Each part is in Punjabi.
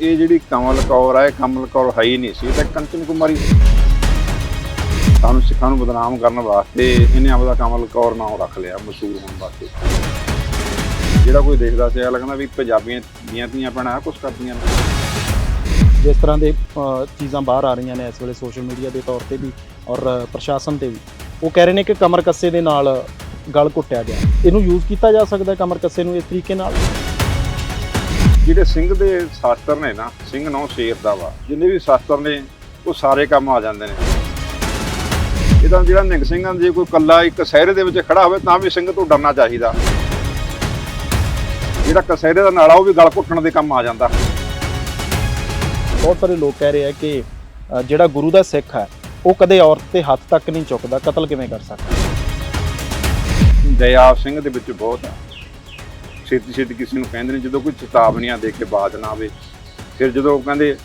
ਇਹ ਜਿਹੜੀ ਕਮਲ ਕੌਰ ਹੈ ਇਹ ਕਮਲ ਕੌਰ ਹੈ ਹੀ ਨਹੀਂ ਸੀ ਤਾਂ ਕੰਚਨ ਕੁਮਾਰੀ ਸੀ। ਸਾਨੂੰ ਸਿੱਖਾਂ ਨੂੰ ਬਦਨਾਮ ਕਰਨ ਵਾਸਤੇ ਇਹਨੇ ਆਪਦਾ ਕਮਲ ਕੌਰ ਨਾਮ ਰੱਖ ਲਿਆ, ਮਸ਼ਹੂਰ ਹੋਣ ਵਾਸਤੇ। ਜਿਹੜਾ ਕੋਈ ਦੇਖਦਾ ਸੀ, ਇਹ ਲੱਗਦਾ ਵੀ ਪੰਜਾਬੀਆਂ ਦੀਆਂ ਧੀਆਂ ਭੈਣਾਂ ਆ ਕੁਛ ਕਰਦੀਆਂ ਨੇ। ਜਿਸ ਤਰ੍ਹਾਂ ਦੇ ਚੀਜ਼ਾਂ ਬਾਹਰ ਆ ਰਹੀਆਂ ਨੇ ਇਸ ਵੇਲੇ ਸੋਸ਼ਲ ਮੀਡੀਆ ਦੇ ਤੌਰ ਤੇ ਵੀ ਔਰ ਪ੍ਰਸ਼ਾਸਨ ਤੇ ਵੀ। ਉਹ ਕਹਿ ਰਹੇ ਨੇ ਕਿ ਕਮਰ ਕੱਸੇ ਦੇ ਨਾਲ ਗਲ ਘੁੱਟਿਆ ਗਿਆ। ਇਹਨੂੰ ਯੂਜ਼ ਕੀਤਾ ਜਾ ਸਕਦਾ ਹੈ ਕਮਰ ਕੱਸੇ ਨੂੰ ਇਸ ਤਰੀਕੇ ਨਾਲ? ਜਿਹੜੇ ਸਿੰਘ ਦੇ ਸ਼ਾਸਤਰ ਨੇ ਨਾ ਸਿੰਘ ਨੌ ਸ਼ੇਰ ਦਾ ਵਾ ਜਿੰਨੇ ਵੀ ਸ਼ਾਸਤਰ ਨੇ ਉਹ ਸਾਰੇ ਕੰਮ ਆ ਜਾਂਦੇ ਨੇ। ਇਹਦਾ ਜਿਹੜਾ ਨਿੰਗ ਸਿੰਘਾਂ ਜੇ ਕੋਈ ਕੱਲਾ ਇੱਕ ਸਹਿਰੇ ਦੇ ਵਿੱਚ ਖੜਾ ਹੋਵੇ ਤਾਂ ਵੀ ਸਿੰਘ ਤੋਂ ਡਰਨਾ ਚਾਹੀਦਾ। ਜਿਹੜਾ ਕਸਹਿਰੇ ਦਾ ਨਾਲਾ ਉਹ ਵੀ ਗਲ ਘੁੱਟਣ ਦੇ ਕੰਮ ਆ ਜਾਂਦਾ। ਬਹੁਤ ਸਾਰੇ ਲੋਕ ਕਹਿ ਰਹੇ ਆ ਕਿ ਜਿਹੜਾ ਗੁਰੂ ਦਾ ਸਿੱਖ ਹੈ ਉਹ ਕਦੇ ਔਰਤ ਤੇ ਹੱਥ ਤੱਕ ਨਹੀਂ ਚੁੱਕਦਾ। ਕਤਲ ਕਿਵੇਂ ਕਰ ਸਕਦਾ? ਦਇਆ ਸਿੰਘ ਦੇ ਵਿੱਚ ਬਹੁਤ ਆ। ਛੇਤੀ ਛੇਤੀ ਕਿਸੇ ਨੂੰ ਕਹਿੰਦੇ ਨੇ ਜਦੋਂ ਕੋਈ ਚੇਤਾਵਨੀਆਂ ਦੇ ਕੇ ਬਾਜ ਨਾ ਆਵੇ ਫਿਰ ਜਦੋਂ ਉਹ ਕਹਿੰਦੇ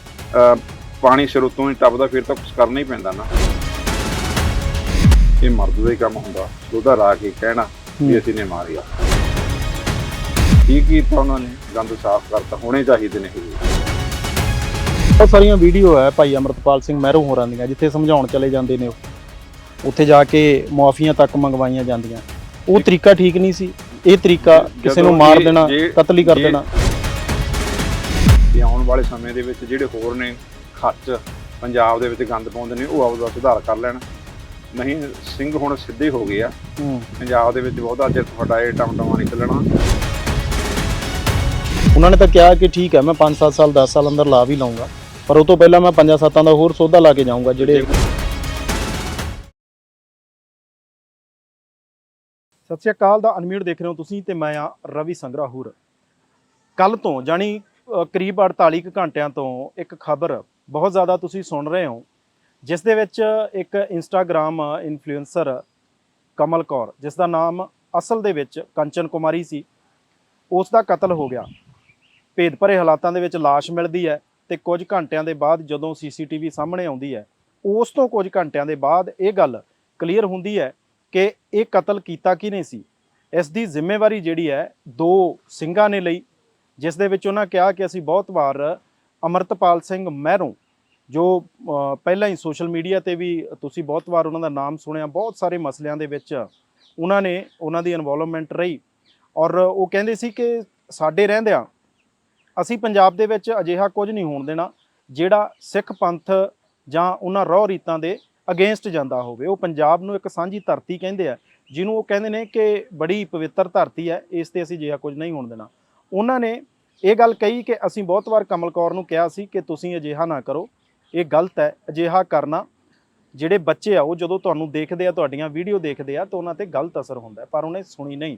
ਪਾਣੀ ਸਿਰ ਉੱਤੋਂ ਹੀ ਟੱਪਦਾ ਫਿਰ ਤਾਂ ਕੁਝ ਕਰਨਾ ਹੀ ਪੈਂਦਾ ਨਾ। ਇਹ ਮਰਦ ਦਾ ਹੀ ਕੰਮ ਹੁੰਦਾ ਉਹਦਾ ਰਾ ਕੇ ਕਹਿਣਾ ਵੀ ਅਸੀਂ ਨੇ ਮਾਰਿਆ। ਠੀਕ ਕੀਤਾ ਉਹਨਾਂ ਨੇ ਗੰਦ ਸਾਫ਼ ਕਰਤਾ ਹੋਣੇ ਚਾਹੀਦੇ ਨੇ। ਇਹ ਬਹੁਤ ਸਾਰੀਆਂ ਵੀਡੀਓ ਹੈ ਭਾਈ ਅਮਰਤਪਾਲ ਸਿੰਘ ਮਹਿਰੋ ਹੋਰਾਂ ਦੀਆਂ ਜਿੱਥੇ ਸਮਝਾਉਣ ਚਲੇ ਜਾਂਦੇ ਨੇ ਉਹ। ਉੱਥੇ ਜਾ ਕੇ ਮੁਆਫੀਆਂ ਤੱਕ ਮੰਗਵਾਈਆਂ ਜਾਂਦੀਆਂ। ਉਹ ਤਰੀਕਾ ਠੀਕ ਨਹੀਂ ਸੀ। ਇਹ ਤਰੀਕਾ ਕਿਸੇ ਨੂੰ ਮਾਰ ਦੇਣਾ ਕਤਲ ਹੀ ਕਰ ਦੇਣਾ। ਤੇ ਆਉਣ ਵਾਲੇ ਸਮੇਂ ਦੇ ਵਿੱਚ ਜਿਹੜੇ ਹੋਰ ਨੇ ਖੱਚ ਪੰਜਾਬ ਦੇ ਵਿੱਚ ਗੰਦ ਪਾਉਂਦੇ ਨੇ ਉਹ ਆਪਦਾ ਸੁਧਾਰ ਕਰ ਲੈਣ। ਨਹੀਂ ਸਿੰਘ ਹੁਣ ਸਿੱਧੇ ਹੋ ਗਏ ਆ। ਪੰਜਾਬ ਦੇ ਵਿੱਚ ਬਹੁਤਾ ਚਿਰ ਫਟਾਏ ਟਮਟਮਾ ਨਹੀਂ ਚੱਲਣਾ ਉਹਨਾਂ ਨੇ ਤਾਂ ਕਿਹਾ ਕਿ ਠੀਕ ਹੈ ਮੈਂ 5-7 ਸਾਲ 10 ਸਾਲ ਅੰਦਰ ਲਾ ਵੀ ਲਵਾਂਗਾ ਪਰ ਉਹ ਤੋਂ ਪਹਿਲਾਂ ਮੈਂ 5-7 ਦਾ ਹੋਰ ਸੌਦਾ ਲਾ ਕੇ ਜਾਊਂਗਾ ਜਿਹੜੇ ਸਤਿ ਸ਼੍ਰੀ ਅਕਾਲ ਦਾ ਅਨਮਿਊਟ ਦੇਖ ਰਹੇ ਹੋ ਤੁਸੀਂ ਤੇ ਮੈਂ ਆ ਰਵੀ ਸੰਗਰਾਹੂਰ। ਕੱਲ ਤੋਂ ਜਾਨੀ ਕਰੀਬ 48 ਕੁ ਘੰਟਿਆਂ ਤੋਂ ਇੱਕ ਖਬਰ ਬਹੁਤ ਜ਼ਿਆਦਾ ਤੁਸੀਂ ਸੁਣ ਰਹੇ ਹੋ, ਜਿਸ ਦੇ ਵਿੱਚ ਇੱਕ ਇੰਸਟਾਗ੍ਰam ਇਨਫਲੂਐਂਸਰ ਕਮਲ ਕੌਰ, ਜਿਸ ਦਾ ਨਾਮ ਅਸਲ ਦੇ ਵਿੱਚ ਕੰਚਨ ਕੁਮਾਰੀ ਸੀ, ਉਸ ਦਾ ਕਤਲ ਹੋ ਗਿਆ। ਭੇਦ ਭਰੇ ਹਾਲਾਤਾਂ ਦੇ ਵਿੱਚ ਲਾਸ਼ ਮਿਲਦੀ ਹੈ ਤੇ ਕੁਝ ਘੰਟਿਆਂ ਦੇ ਬਾਅਦ ਜਦੋਂ ਸੀਸੀਟੀਵੀ ਸਾਹਮਣੇ ਆਉਂਦੀ ਹੈ, ਉਸ ਤੋਂ ਕੁਝ ਘੰਟਿਆਂ ਦੇ ਬਾਅਦ ਇਹ ਗੱਲ ਕਲੀਅਰ ਹੁੰਦੀ ਹੈ ਕਿ ਇਹ ਕਤਲ ਕੀਤਾ ਕਿਹਨੇ ਸੀ। ਇਸ ਦੀ ਜ਼ਿੰਮੇਵਾਰੀ ਜਿਹੜੀ ਹੈ, ਦੋ ਸਿੰਘਾਂ ਨੇ ਲਈ, ਜਿਸ ਦੇ ਵਿੱਚ ਉਹਨਾਂ ਕਿਹਾ ਕਿ ਅਸੀਂ ਬਹੁਤ ਵਾਰ ਅਮਰਤਪਾਲ ਸਿੰਘ ਮਹਿਰੋਂ, ਜੋ ਪਹਿਲਾਂ ਹੀ ਸੋਸ਼ਲ ਮੀਡੀਆ ਤੇ ਵੀ ਤੁਸੀਂ ਬਹੁਤ ਵਾਰ ਉਹਨਾਂ ਦਾ ਨਾਮ ਸੁਣਿਆ, ਬਹੁਤ ਸਾਰੇ ਮਸਲਿਆਂ ਦੇ ਵਿੱਚ ਉਹਨਾਂ ਨੇ ਉਹਨਾਂ ਦੀ ਇਨਵੋਲਵਮੈਂਟ ਰਹੀ। ਔਰ ਉਹ ਕਹਿੰਦੇ ਸੀ ਕਿ ਸਾਡੇ ਰਹਿੰਦਿਆਂ ਅਸੀਂ ਪੰਜਾਬ ਦੇ ਵਿੱਚ ਅਜਿਹਾ ਕੁਝ ਨਹੀਂ ਹੋਣ ਦੇਣਾ, ਜਿਹੜਾ ਸਿੱਖ ਪੰਥ ਜਾਂ ਉਹਨਾਂ ਰੋਹ ਰੀਤਾਂ ਦੇ ਅਗੇਂਸਟ ਜਾਂਦਾ ਹੋਵੇ। ਉਹ ਪੰਜਾਬ ਨੂੰ ਇੱਕ ਸਾਂਝੀ ਧਰਤੀ ਕਹਿੰਦੇ ਆ, ਜਿਹਨੂੰ ਉਹ ਕਹਿੰਦੇ ਨੇ ਕਿ ਬੜੀ ਪਵਿੱਤਰ ਧਰਤੀ ਹੈ ਇਸ ਤੇ ਅਸੀਂ ਅਜਿਹਾ ਕੁਝ ਨਹੀਂ ਹੋਣ ਦੇਣਾ। ਉਹਨਾਂ ਨੇ ਇਹ ਗੱਲ ਕਹੀ ਕਿ ਅਸੀਂ ਬਹੁਤ ਵਾਰ ਕਮਲ ਕੌਰ ਨੂੰ ਕਿਹਾ ਸੀ ਕਿ ਤੁਸੀਂ ਅਜਿਹਾ ਨਾ ਕਰੋ। ਇਹ ਗਲਤ ਹੈ, ਅਜਿਹਾ ਕਰਨਾ। ਜਿਹੜੇ ਬੱਚੇ ਆ, ਉਹ ਜਦੋਂ ਤੁਹਾਨੂੰ ਦੇਖਦੇ ਆ, ਤੁਹਾਡੀਆਂ ਵੀਡੀਓ ਦੇਖਦੇ ਆ, ਤਾਂ ਉਹਨਾਂ ਤੇ ਗਲਤ ਅਸਰ ਹੁੰਦਾ ਪਰ ਉਹਨੇ ਸੁਣੀ ਨਹੀਂ।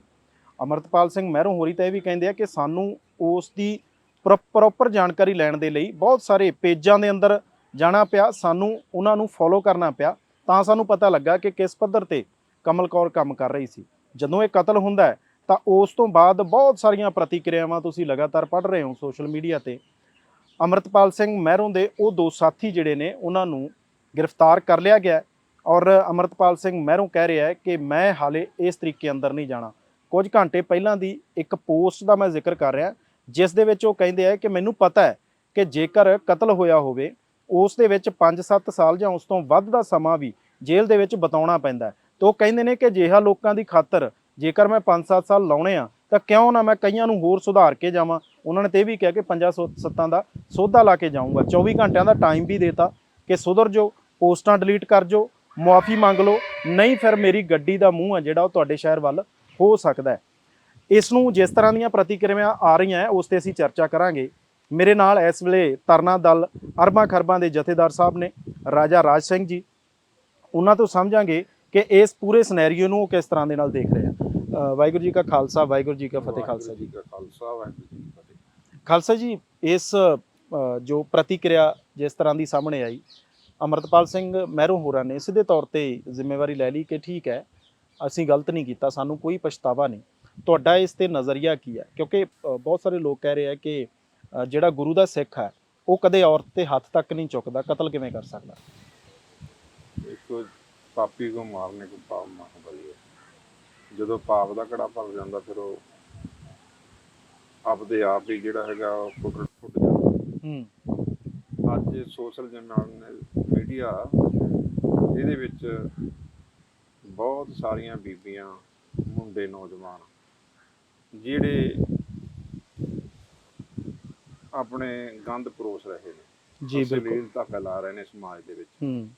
ਅਮਰਤਪਾਲ ਸਿੰਘ ਮਹਿਰੋਂ ਹੋਰੀ ਤਾਂ ਇਹ ਵੀ ਕਹਿੰਦੇ ਆ ਕਿ ਸਾਨੂੰ ਉਸ ਦੀ ਪ੍ਰੋਪਰ ਜਾਣਕਾਰੀ ਲੈਣ ਦੇ ਲਈ ਬਹੁਤ ਸਾਰੇ ਪੇਜਾਂ ਦੇ ਅੰਦਰ ਜਾਣਾ ਪਿਆ, ਸਾਨੂੰ ਉਹਨਾਂ ਨੂੰ ਫੋਲੋ ਕਰਨਾ ਪਿਆ, ਤਾਂ ਸਾਨੂੰ ਪਤਾ ਲੱਗਾ ਕਿ ਕਿਸ ਪੱਧਰ ਤੇ ਕਮਲ ਕੌਰ ਕੰਮ ਕਰ ਰਹੀ ਸੀ। ਜਦੋਂ ਇਹ ਕਤਲ ਹੁੰਦਾ ਹੈ, ਤਾਂ ਉਸ ਤੋਂ ਬਾਅਦ ਬਹੁਤ ਸਾਰੀਆਂ ਪ੍ਰਤੀਕਿਰਿਆਵਾਂ ਤੁਸੀਂ ਲਗਾਤਾਰ ਪੜ੍ਹ ਰਹੇ ਹੋ ਸੋਸ਼ਲ ਮੀਡੀਆ ਤੇ। ਅਮਰਤਪਾਲ ਸਿੰਘ ਮਹਿਰੋਂ ਦੇ ਉਹ ਦੋ ਸਾਥੀ ਜਿਹੜੇ ਨੇ, ਉਹਨਾਂ ਨੂੰ ਗ੍ਰਿਫਤਾਰ ਕਰ ਲਿਆ ਗਿਆ ਔਰ ਅਮਰਤਪਾਲ ਸਿੰਘ ਮਹਿਰੋਂ ਕਹਿ ਰਿਹਾ ਹੈ ਕਿ ਮੈਂ ਹਾਲੇ ਇਸ ਤਰੀਕੇ ਅੰਦਰ ਨਹੀਂ ਜਾਣਾ। ਕੁਝ ਘੰਟੇ ਪਹਿਲਾਂ ਦੀ ਇੱਕ ਪੋਸਟ ਦਾ ਮੈਂ ਜ਼ਿਕਰ ਕਰ ਰਿਹਾ, ਜਿਸ ਦੇ ਵਿੱਚ ਉਹ ਕਹਿੰਦੇ ਆ ਕਿ ਮੈਨੂੰ ਪਤਾ ਹੈ ਕਿ ਜੇਕਰ ਕਤਲ ਹੋਇਆ ਹੋਵੇ ਉਸ ਦੇ ਵਿੱਚ 5-7 ਸਾਲ ਜਾਂ ਉਸ ਤੋਂ ਵੱਧ ਦਾ ਸਮਾਂ ਵੀ ਜੇਲ੍ਹ ਦੇ ਵਿੱਚ ਬਿਤਾਉਣਾ ਪੈਂਦਾ ਹੈ। ਉਹ ਕਹਿੰਦੇ ਨੇ ਕਿ ਜਿਹਾ ਲੋਕਾਂ ਦੀ ਖਾਤਰ ਜੇਕਰ ਮੈਂ 5-7 ਸਾਲ ਲਾਉਣੇ ਆ, ਤਾਂ ਕਿਉਂ ਨਾ ਮੈਂ ਕਈਆਂ ਨੂੰ ਹੋਰ ਸੁਧਾਰ ਕੇ ਜਾਵਾਂ? ਉਹਨਾਂ ਨੇ ਤੇ ਇਹ ਵੀ ਕਿਹਾ ਕਿ 5-7 ਦਾ ਸੋਧਾ ਲਾ ਕੇ ਜਾਊਂਗਾ। 24 ਘੰਟਿਆਂ ਦਾ ਟਾਈਮ ਵੀ ਦੇਤਾ ਕਿ ਸੁਧਰ ਜੋ ਪੋਸਟਾਂ ਡਿਲੀਟ ਕਰ ਜੋ ਮੁਆਫੀ ਮੰਗ ਲਓ। ਨਹੀਂ ਫਿਰ ਮੇਰੀ ਗੱਡੀ ਦਾ ਮੂੰਹ ਹੈ ਜਿਹੜਾ ਉਹ ਤੁਹਾਡੇ ਸ਼ਹਿਰ ਵੱਲ ਹੋ ਸਕਦਾ ਇਸ ਨੂੰ ਜਿਸ ਤਰ੍ਹਾਂ ਦੀਆਂ ਪ੍ਰਤੀਕਿਰਿਆਵਾਂ ਆ ਰਹੀਆਂ ਉਸ ਤੇ ਅਸੀਂ ਚਰਚਾ ਕਰਾਂਗੇ। ਮੇਰੇ ਨਾਲ ਇਸ ਵੇਲੇ ਤਰਨਾ ਦਲ ਅਰਬਾਂ ਖਰਬਾਂ ਦੇ ਜਥੇਦਾਰ ਸਾਹਿਬ ਨੇ ਰਾਜਾ ਰਾਜ ਸਿੰਘ ਜੀ। ਉਹਨਾਂ ਤੋਂ ਸਮਝਾਂਗੇ ਕਿ ਇਸ ਪੂਰੇ ਸਿਨੈਰੀਓ ਨੂੰ ਉਹ ਕਿਸ ਤਰ੍ਹਾਂ ਦੇ ਨਾਲ ਦੇਖ ਰਹੇ ਆ। ਵਾਹਿਗੁਰੂ ਜੀ ਕਾ ਖਾਲਸਾ ਵਾਹਿਗੁਰੂ ਜੀ ਕਾ ਫਤਿਹ ਖਾਲਸਾ ਜੀ ਕਾ ਖਾਲਸਾ ਵਾਹਿਗੁਰੂ ਜੀ ਕੀ ਫਤਿਹ। ਖਾਲਸਾ ਜੀ ਇਸ ਜੋ ਪ੍ਰਤੀਕਿਰਿਆ ਜਿਸ ਤਰ੍ਹਾਂ ਦੀ ਸਾਹਮਣੇ ਆਈ ਅਮਰਤਪਾਲ ਸਿੰਘ ਮਹਿਰੋਂ ਹੋਰਾਂ ਨੇ ਸਿੱਧੇ ਤੌਰ ਤੇ ਜ਼ਿੰਮੇਵਾਰੀ ਲੈ ਲਈ ਕਿ ਠੀਕ ਹੈ ਅਸੀਂ ਗਲਤ ਨਹੀਂ ਕੀਤਾ ਸਾਨੂੰ ਕੋਈ ਪਛਤਾਵਾ ਨਹੀਂ। ਤੁਹਾਡਾ ਇਸ ਤੇ ਨਜ਼ਰੀਆ ਕੀ ਹੈ? ਕਿਉਂਕਿ ਬਹੁਤ ਸਾਰੇ ਲੋਕ ਕਹਿ ਰਹੇ ਆ ਕਿ ਜਿਹੜਾ ਗੁਰੂ ਦਾ ਸਿੱਖ ਹੈ ਉਹ ਕਦੇ ਔਰਤ ਤੇ ਹੱਥ ਤੱਕ ਨਹੀਂ ਚੁੱਕਦਾ। ਕਤਲ ਕਿਵੇਂ ਕਰ ਸਕਦਾ? ਇੱਕ ਪਾਪੀ ਕੋ ਮਾਰਨੇ ਕੋ ਪਾਪ ਮਹਾਬਲੀ ਹੈ ਜਦੋਂ ਪਾਪ ਦਾ ਘੜਾ ਭਰ ਜਾਂਦਾ ਫਿਰ ਉਹ ਆਪਦੇ ਆਪ ਹੀ ਜਿਹੜਾ ਹੈਗਾ ਉਹ ਫੁੱਟ ਫੁੱਟ ਜਾਂਦਾ। ਹੂੰ। ਅੱਜ ਸੋਸ਼ਲ ਮੀਡੀਆ ਇਹਦੇ ਵਿੱਚ ਬਹੁਤ ਸਾਰੀਆਂ ਬੀਬੀਆਂ ਮੁੰਡੇ ਨੌਜਵਾਨ ਜਿਹੜੇ ਆਪਣੇ ਗੰਦ ਪਰੋਸ ਰਹੇ ਨੇ। ਜੀ ਬਿਲਕੁਲ। ਅਸ਼ਲੀਲਤਾ ਫੈਲਾ ਰਹੇ ਨੇ ਸਮਾਜ ਦੇ ਵਿੱਚ। ਹੂੰ।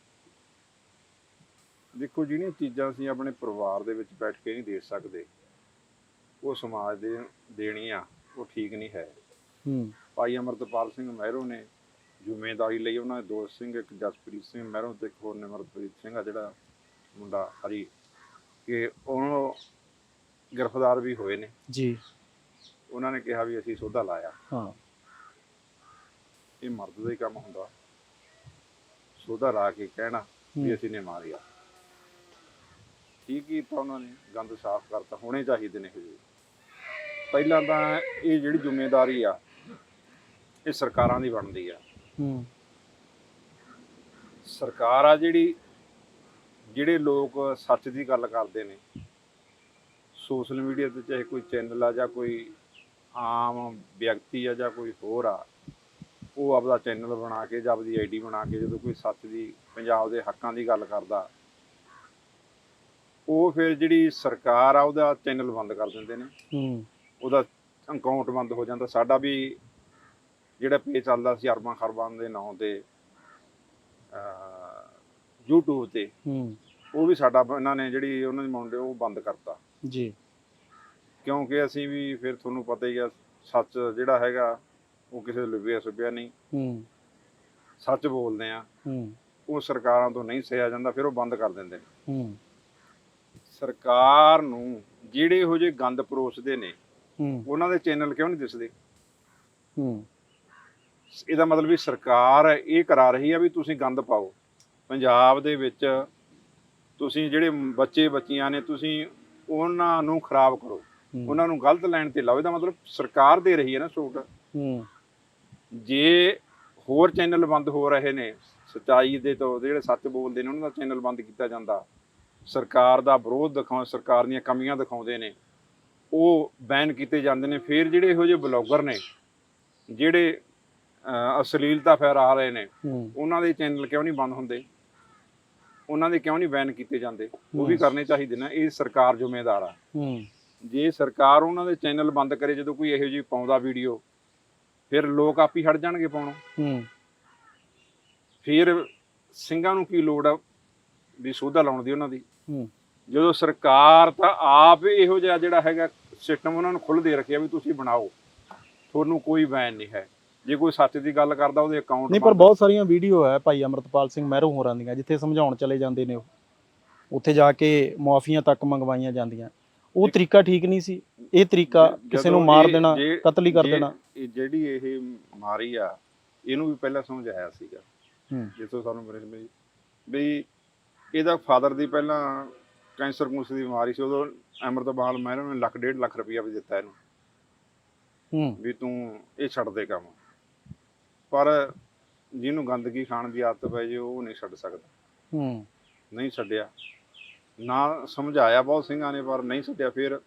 ਦੇਖੋ ਜਿਹੜੀਆਂ ਚੀਜ਼ਾਂ ਅਸੀਂ ਆਪਣੇ ਪਰਿਵਾਰ ਦੇ ਵਿੱਚ ਬੈਠ ਕੇ ਨਹੀਂ ਦੇ ਸਕਦੇ ਉਹ ਸਮਾਜ ਦੇ ਦੇਣੀ ਆ ਉਹ ਠੀਕ ਨਹੀਂ ਹੈ। ਹੂੰ। ਭਾਈ ਅਮਰਤਪਾਲ ਸਿੰਘ ਮਹਿਰੋ ਨੇ ਜ਼ਿੰਮੇਵਾਰੀ ਲਈ ਉਹਨਾਂ ਦੇ ਦੋਸਤ ਸਿੰਘ ਇੱਕ ਜਸਪ੍ਰੀਤ ਸਿੰਘ ਮਹਿਰੋ ਤੇ ਇੱਕ ਹੋਰ ਨਿਮਰਤਪ੍ਰੀਤ ਸਿੰਘ ਆ ਜਿਹੜਾ ਮੁੰਡਾ ਹਰੀ ਕਿ ਉਹ ਗ੍ਰਿਫਤਾਰ ਵੀ ਹੋਏ ਨੇ। ਜੀ। ਉਹਨਾਂ ਨੇ ਕਿਹਾ ਵੀ ਅਸੀਂ ਸੋਧਾ ਲਾਇਆ। ਹਾਂ। ਇਹ ਮਰਦ ਦਾ ਹੀ ਕੰਮ ਹੁੰਦਾ ਸੋਧਾ ਲਾ ਕੇ ਕਹਿਣਾ ਵੀ। ਅਸੀਂ ਨੇ ਮਾਰਿਆ ਠੀਕ ਕੀਤਾ ਉਹਨਾਂ ਨੇ ਗੰਦ ਸਾਫ਼ ਕਰਤਾ ਹੋਣੇ ਚਾਹੀਦੇ ਨੇ ਇਹ। ਪਹਿਲਾਂ ਤਾਂ ਇਹ ਜਿਹੜੀ ਜ਼ਿੰਮੇਵਾਰੀ ਆ ਇਹ ਸਰਕਾਰਾਂ ਦੀ ਬਣਦੀ ਆ ਹੂੰ ਸਰਕਾਰ ਆ ਜਿਹੜੀ ਜਿਹੜੇ ਲੋਕ ਸੱਚ ਦੀ ਗੱਲ ਕਰਦੇ ਨੇ ਸੋਸ਼ਲ ਮੀਡੀਆ ਤੇ ਚਾਹੇ ਕੋਈ ਚੈਨਲ ਆ ਜਾਂ ਕੋਈ ਆਮ ਵਿਅਕਤੀ ਆ ਜਾਂ ਕੋਈ ਹੋਰ ਆ ਉਹ ਆਪਦਾ ਚੈਨਲ ਬਣਾ ਕੇ ਜਾਂ ਆਪਦੀ ਆਈਡੀ ਬਣਾ ਕੇ ਜਦੋਂ ਕੋਈ ਸੱਚ ਦੀ ਪੰਜਾਬ ਦੇ ਹੱਕਾਂ ਦੀ ਗੱਲ ਕਰਦਾ ਉਹ ਫਿਰ ਜਿਹੜੀ ਸਰਕਾਰ ਆ ਉਹਦਾ ਚੈਨਲ ਬੰਦ ਕਰ ਦਿੰਦੇ ਨੇ। ਹੂੰ। ਉਹਦਾ ਅਕਾਊਂਟ ਬੰਦ ਹੋ ਜਾਂਦਾ। ਸਾਡਾ ਵੀ ਜਿਹੜਾ ਪੇਜ ਚੱਲਦਾ ਸੀ ਅਰਬਾਂ ਖਰਬਾਂ ਦੇ ਨਾਂ ਤੇ YouTube ਤੇ ਹੂੰ। ਉਹ ਵੀ ਸਾਡਾ ਇਹਨਾਂ ਨੇ ਜਿਹੜੀ ਉਹਨਾਂ ਦੇ ਮੁੰਡੇ ਉਹ ਬੰਦ ਕਰਤਾ। ਜੀ। ਕਿਉਂਕਿ ਅਸੀਂ ਵੀ ਫਿਰ ਤੁਹਾਨੂੰ ਪਤਾ ਹੀ ਆ ਸੱਚ ਜਿਹੜਾ ਹੈਗਾ ਉਹ ਕਿਸੇ ਦੇ ਲੁਬਿਆ ਸੁਬਿਆ ਨਹੀਂ। ਹੂੰ। ਸੱਚ ਬੋਲਦੇ ਆ। ਹੂੰ। ਉਹ ਸਰਕਾਰਾਂ ਤੋਂ ਨਹੀਂ ਸਹਿਆ ਜਾਂਦਾ ਫਿਰ ਉਹ ਬੰਦ ਕਰ ਦਿੰਦੇ ਨੇ। ਹੂੰ। ਸਰਕਾਰ ਨੂੰ ਜਿਹੜੇ ਇਹੋ ਜਿਹੇ ਗੰਦ ਪਰੋਸਦੇ ਨੇ ਹੂੰ। ਉਹਨਾਂ ਦੇ ਚੈਨਲ ਕਿਉਂ ਨਹੀਂ ਦਿਸਦੇ? ਹੂੰ। ਇਹਦਾ ਮਤਲਬ ਵੀ ਸਰਕਾਰ ਇਹ ਕਰਾ ਰਹੀ ਆ ਵੀ ਤੁਸੀਂ ਗੰਦ ਪਾਓ। ਪੰਜਾਬ ਦੇ ਵਿੱਚ ਤੁਸੀਂ ਜਿਹੜੇ ਬੱਚੇ ਬੱਚੀਆਂ ਨੇ ਤੁਸੀਂ ਉਹਨਾਂ ਨੂੰ ਖਰਾਬ ਕਰੋ। ਉਹਨਾਂ ਨੂੰ ਗਲਤ ਲਾਈਨ ਤੇ ਲਾਓ। ਇਹਦਾ ਮਤਲਬ ਸਰਕਾਰ ਦੇ ਰਹੀ ਹੈ ਨਾ ਛੋਟ ਹੂੰ। ਜੇ ਹੋਰ ਚੈਨਲ ਬੰਦ ਹੋ ਰਹੇ ਨੇ ਸੱਚਾਈ ਦੇ ਤੋਂ ਜਿਹੜੇ ਸੱਚ ਬੋਲਦੇ ਨੇ ਉਹਨਾਂ ਦਾ ਚੈਨਲ ਬੰਦ ਕੀਤਾ ਜਾਂਦਾ। ਸਰਕਾਰ ਦਾ ਵਿਰੋਧ ਦਿਖਾਉ ਸਰਕਾਰ ਦੀਆਂ ਕਮੀਆਂ ਦਿਖਾਉਂਦੇ ਨੇ ਉਹ ਬੈਨ ਕੀਤੇ ਜਾਂਦੇ ਨੇ। ਫਿਰ ਜਿਹੜੇ ਇਹੋ ਜਿਹੇ ਬਲੌਗਰ ਨੇ ਜਿਹੜੇ ਅਸ਼ਲੀਲਤਾ ਫੈਲਾ ਰਹੇ ਨੇ ਉਹਨਾਂ ਦੇ ਚੈਨਲ ਕਿਉਂ ਨਹੀਂ ਬੰਦ ਹੁੰਦੇ? ਉਹਨਾਂ ਦੇ ਕਿਉਂ ਨਹੀਂ ਬੈਨ ਕੀਤੇ ਜਾਂਦੇ? ਉਹ ਵੀ। ਕਰਨੇ ਚਾਹੀਦੇ ਨੇ। ਇਹ ਸਰਕਾਰ ਜ਼ਿੰਮੇਦਾਰ ਆ। ਜੇ ਸਰਕਾਰ ਉਹਨਾਂ ਦੇ ਚੈਨਲ ਬੰਦ ਕਰੇ ਜਦੋਂ ਕੋਈ ਇਹੋ ਜਿਹੀ ਪਾਉਂਦਾ ਵੀਡੀਓ ਫਿਰ ਲੋਕ ਆਪ ਹੀ ਹਟ ਜਾਣਗੇ ਪਾਉਣੋਂ। ਹੂੰ। ਫਿਰ ਸਿੰਘਾਂ ਨੂੰ ਕੀ ਲੋੜ ਆ ਵੀ ਸੋਧਾ ਲਾਉਣ ਦੀ ਉਹਨਾਂ ਦੀ? ਹੂੰ। ਜਦੋਂ ਸਰਕਾਰ ਤਾਂ ਆਪ ਇਹੋ ਜਿਹਾ ਜਿਹੜਾ ਹੈਗਾ ਸਿਸਟਮ ਉਹਨਾਂ ਨੂੰ ਖੁੱਲ੍ਹ ਦੇ ਰੱਖਿਆ ਵੀ ਤੁਸੀਂ ਬਣਾਓ ਤੁਹਾਨੂੰ ਕੋਈ ਬੈਨ ਨਹੀਂ ਹੈ। ਜੇ ਕੋਈ ਸੱਚ ਦੀ ਗੱਲ ਕਰਦਾ ਉਹਦੇ ਅਕਾਊਂਟ ਨਹੀਂ ਪਰ ਬਹੁਤ ਸਾਰੀਆਂ ਵੀਡੀਓ ਹੈ ਭਾਈ ਅਮਰਤਪਾਲ ਸਿੰਘ ਮਹਿਰੋ ਹੋਰਾਂ ਦੀਆਂ ਜਿੱਥੇ ਸਮਝਾਉਣ ਚਲੇ ਜਾਂਦੇ ਨੇ ਉਹ। ਉੱਥੇ ਜਾ ਕੇ ਮੁਆਫੀਆਂ ਤੱਕ ਮੰਗਵਾਈਆਂ ਜਾਂਦੀਆਂ। ਉਹ ਤਰੀਕਾ ਠੀਕ ਨਹੀਂ ਸੀ। ਇਹ ਤਰੀਕਾ ਕਿਸੇ ਨੂੰ ਮਾਰ ਦੇਣਾ ਕਤਲ ਹੀ ਕਰ ਦੇਣਾ। ਜਿਹੜੀ ਇਹ ਮਾਰੀ ਆ ਇਹਨੂੰ ਵੀ ਪਹਿਲਾਂ ਸਮਝਾਇਆ ਸੀਗਾ। ਹੂੰ। ਜਿੱਥੋਂ ਸਾਨੂੰ ਮੇਰੇ ਵੀ ਵੀ ਇਹਦਾ ਫਾਦਰ ਦੀ ਪਹਿਲਾਂ ਕੈਂਸਰ ਕੂੰਸਰ ਦੀ ਬਿਮਾਰੀ ਸੀ ਉਦੋਂ ਅਮਰਤਪਾਲ ਮਹਿਰਾ ਨੇ ਲੱਖ ਡੇਢ ਲੱਖ ਰੁਪਈਆ ਵੀ ਦਿੱਤਾ ਇਹਨੂੰ। ਹੂੰ। ਵੀ ਤੂੰ ਇਹ ਛੱਡ ਦੇ ਕੰਮ। ਪਰ ਜਿਹਨੂੰ ਗੰਦਗੀ ਖਾਣ ਦੀ ਆਦਤ ਪੈ ਜੇ ਉਹ ਨਹੀਂ ਛੱਡ ਸਕਦਾ। ਹੂੰ। ਨਹੀਂ ਛੱਡਿਆ। ਨਾ ਸਮਝਾਇਆ ਬਹੁਤ ਸਿੰਘਾਂ ਨੇ ਪਰ ਨਹੀਂ ਛੱਡਿਆ ਫਿਰ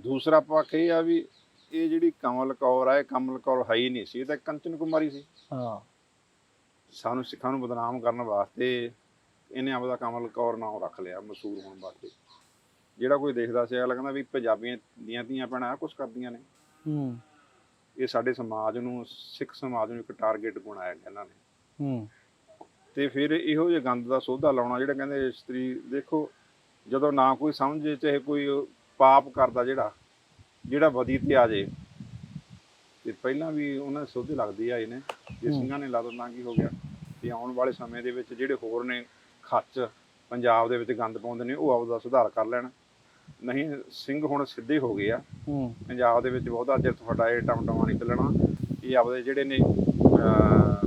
ਦੂਸਰਾ ਪੱਖ ਇਹ ਆ ਵੀ ਇਹ ਜਿਹੜੀ ਕਮਲ ਕੌਰ ਆ ਇਹ ਕਮਲ ਕੌਰ ਹੈ ਹੀ ਨਹੀਂ ਸੀ ਇਹ ਤਾਂ ਕੰਚਨ ਕੁਮਾਰੀ ਸੀ। ਹਾਂ। ਸਾਨੂੰ ਸਿੱਖਾਂ ਨੂੰ ਬਦਨਾਮ ਕਰਨ ਵਾਸਤੇ ਇਹਨੇ ਆਪਦਾ ਕਮਲ ਕੌਰ ਨਾਮ ਰੱਖ ਲਿਆ ਮਸ਼ਹੂਰ ਹੋਣ ਵਾਸਤੇ। ਜਿਹੜਾ ਕੋਈ ਦੇਖਦਾ ਸੀ ਅਗਲਾ ਕਹਿੰਦਾ ਵੀ ਪੰਜਾਬੀਆਂ ਦੀਆਂ ਧੀਆਂ ਭੈਣਾਂ ਆ ਕੁਛ ਕਰਦੀਆਂ ਨੇ। ਹੂੰ। ਇਹ ਸਾਡੇ ਸਮਾਜ ਨੂੰ ਸਿੱਖ ਸਮਾਜ ਨੂੰ ਇੱਕ ਟਾਰਗੇਟ ਬਣਾਇਆ ਗਿਆ ਇਹਨਾਂ ਨੇ। ਹੂੰ। ਤੇ ਫਿਰ ਇਹੋ ਜਿਹੇ ਗੰਦ ਦਾ ਸੋਧਾ ਲਾਉਣਾ ਜਿਹੜਾ ਕਹਿੰਦੇ ਇਸਤਰੀ ਦੇਖੋ ਜਦੋਂ ਨਾ ਕੋਈ ਸਮਝੇ ਚਾਹੇ ਕੋਈ ਪਾਪ ਕਰਦਾ ਜਿਹੜਾ ਜਿਹੜਾ ਬਦੀ ਤੇ ਆ ਜੇ। ਤੇ ਪਹਿਲਾਂ ਵੀ ਉਹਨਾਂ ਦੇ ਸੋਧੇ ਲੱਗਦੇ ਆਏ ਨੇ ਜੇ। ਸਿੰਘਾਂ ਨੇ ਲਾ ਤਾਂ ਕੀ ਹੋ ਗਿਆ? ਤੇ ਆਉਣ ਵਾਲੇ ਸਮੇਂ ਦੇ ਵਿੱਚ ਜਿਹੜੇ ਹੋਰ ਨੇ ਖੱਚ ਪੰਜਾਬ ਦੇ ਵਿੱਚ ਗੰਦ ਪਾਉਂਦੇ ਨੇ ਉਹ ਆਪਦਾ ਸੁਧਾਰ ਕਰ ਲੈਣ। ਨਹੀਂ ਸਿੰਘ ਹੁਣ ਸਿੱਧੇ ਹੋ ਗਏ ਆ। ਪੰਜਾਬ ਦੇ ਵਿੱਚ ਬਹੁਤਾ ਚਿਰ ਤੁਹਾਡਾ ਇਹ ਟਮਟਮਾ ਨਹੀਂ ਚੱਲਣਾ। ਇਹ ਆਪਦੇ ਜਿਹੜੇ ਨੇ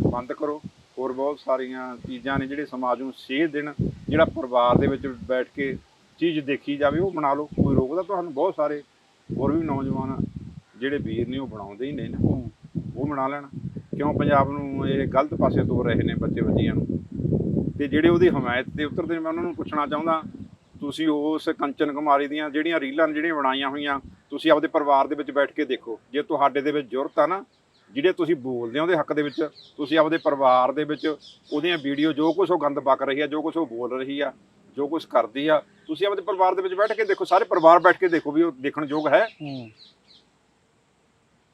ਬੰਦ ਕਰੋ। ਹੋਰ ਬਹੁਤ ਸਾਰੀਆਂ ਚੀਜ਼ਾਂ ਨੇ ਜਿਹੜੇ ਸਮਾਜ ਨੂੰ ਸੇਧ ਦੇਣ, ਜਿਹੜਾ ਪਰਿਵਾਰ ਦੇ ਵਿੱਚ ਬੈਠ ਕੇ ਚੀਜ਼ ਦੇਖੀ ਜਾਵੇ, ਉਹ ਬਣਾ ਲਓ। ਕੋਈ ਰੋਕਦਾ ਤੁਹਾਨੂੰ ਬਹੁਤ ਸਾਰੇ ਹੋਰ ਵੀ ਨੌਜਵਾਨ ਜਿਹੜੇ ਵੀਰ ਨੇ ਉਹ ਬਣਾਉਂਦੇ ਹੀ ਨੇ ਨਾ, ਉਹ ਬਣਾ ਲੈਣ। ਕਿਉਂ ਪੰਜਾਬ ਨੂੰ ਇਹ ਗਲਤ ਪਾਸੇ ਤੋਰ ਰਹੇ ਨੇ ਬੱਚੇ ਬੱਚੀਆਂ ਨੂੰ? ਤੇ ਜਿਹੜੇ ਉਹਦੀ ਹਮਾਇਤ ਤੇ ਉਤਰਦੇ ਮੈਂ ਉਹਨਾਂ ਨੂੰ ਪੁੱਛਣਾ ਚਾਹੁੰਦਾ, ਤੁਸੀਂ ਉਸ ਕੰਚਨ ਕੁਮਾਰੀ ਦੀਆਂ ਜਿਹੜੀਆਂ ਰੀਲਾਂ ਜਿਹੜੀਆਂ ਬਣਾਈਆਂ ਹੋਈਆਂ, ਤੁਸੀਂ ਆਪਦੇ ਪਰਿਵਾਰ ਦੇ ਵਿੱਚ ਬੈਠ ਕੇ ਦੇਖੋ। ਜੇ ਤੁਹਾਡੇ ਦੇ ਵਿੱਚ ਜ਼ਰੂਰਤ ਆ ਨਾ ਜਿਹੜੇ ਤੁਸੀਂ ਬੋਲਦੇ ਹੋ ਉਹਦੇ ਹੱਕ ਦੇ ਵਿੱਚ ਤੁਸੀਂ ਆਪਦੇ ਪਰਿਵਾਰ ਦੇ ਵਿੱਚ ਉਹਦੀਆਂ ਵੀਡੀਓ ਜੋ ਕੁਝ ਉਹ ਗੰਦ ਬਕ ਰਹੀ ਆ ਜੋ ਕੁਝ ਉਹ ਬੋਲ ਰਹੀ ਆ ਜੋ ਕੁਝ ਕਰਦੀ ਆ ਤੁਸੀਂ ਆਪਦੇ ਪਰਿਵਾਰ ਦੇ ਵਿੱਚ ਬੈਠ ਕੇ ਦੇਖੋ ਸਾਰੇ ਪਰਿਵਾਰ ਬੈਠ ਕੇ ਦੇਖੋ ਵੀ ਉਹ ਦੇਖਣ ਯੋਗ ਹੈ।